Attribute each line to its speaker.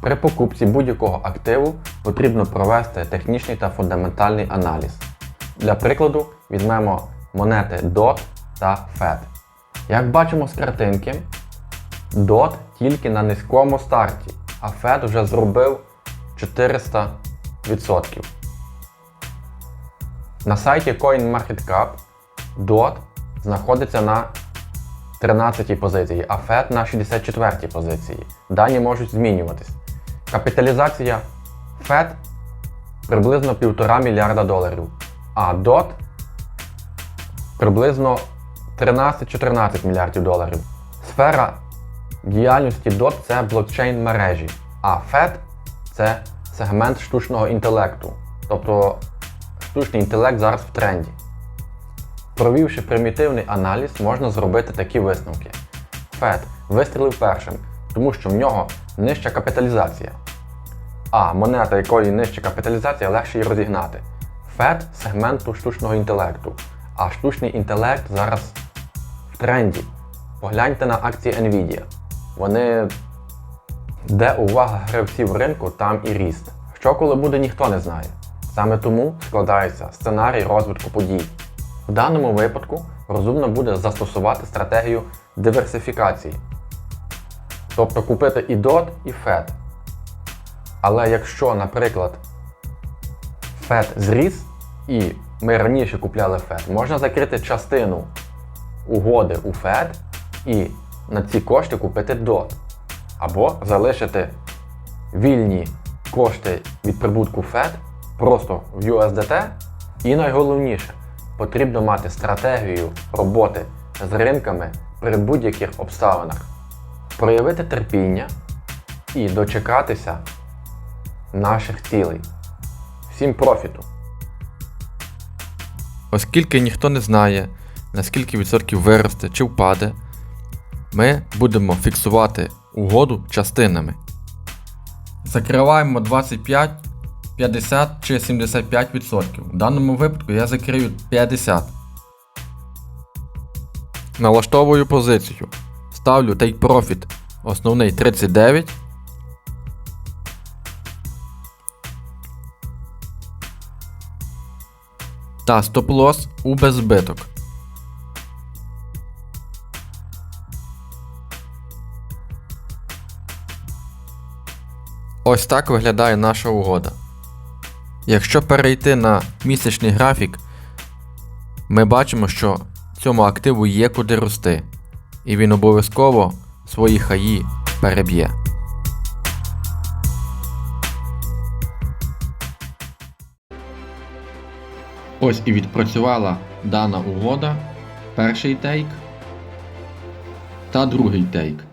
Speaker 1: При покупці будь-якого активу потрібно провести технічний та фундаментальний аналіз. Для прикладу візьмемо монети DOT та FED. Як бачимо з картинки, DOT тільки на низькому старті, а FED вже зробив 400%. На сайті CoinMarketCap DOT знаходиться на 13 позиції, а FED на 64 позиції. Дані можуть змінюватись. Капіталізація FED приблизно 1,5 мільярда доларів, а DOT приблизно 13-14 мільярдів доларів. Сфера діяльності DOT це блокчейн мережі, а FED це сегмент штучного інтелекту. Тобто штучний інтелект зараз в тренді. Провівши примітивний аналіз, можна зробити такі висновки. FED вистрілив першим, тому що в нього нижча капіталізація. А монета, якої нижча капіталізація, легше її розігнати. FED сегменту штучного інтелекту. А штучний інтелект зараз в тренді. Погляньте на акції Nvidia. Вони. Де увага гравців ринку, там і ріст. Що коли буде, ніхто не знає. Саме тому складається сценарій розвитку подій. В даному випадку розумно буде застосувати стратегію диверсифікації. Тобто купити і DOT, і FED. Але якщо, наприклад, FED зріс, і ми раніше купляли FED, можна закрити частину угоди у FED і на ці кошти купити DOT. Або залишити вільні кошти від прибутку FED просто в USDT. І найголовніше, потрібно мати стратегію роботи з ринками при будь-яких обставинах, проявити терпіння і дочекатися наших цілей. Всім профіту!
Speaker 2: Оскільки ніхто не знає, наскільки відсотків виросте чи впаде, ми будемо фіксувати угоду частинами. Закриваємо 25, 50 чи 75%. В даному випадку я закрию 50. Налаштовую позицію. Ставлю Take Profit основний 39. Та стоп-лосс у беззбиток. Ось так виглядає наша угода. Якщо перейти на місячний графік, ми бачимо, що цьому активу є куди рости, і він обов'язково свої хаї переб'є. Ось і відпрацювала дана угода, перший тейк та другий тейк.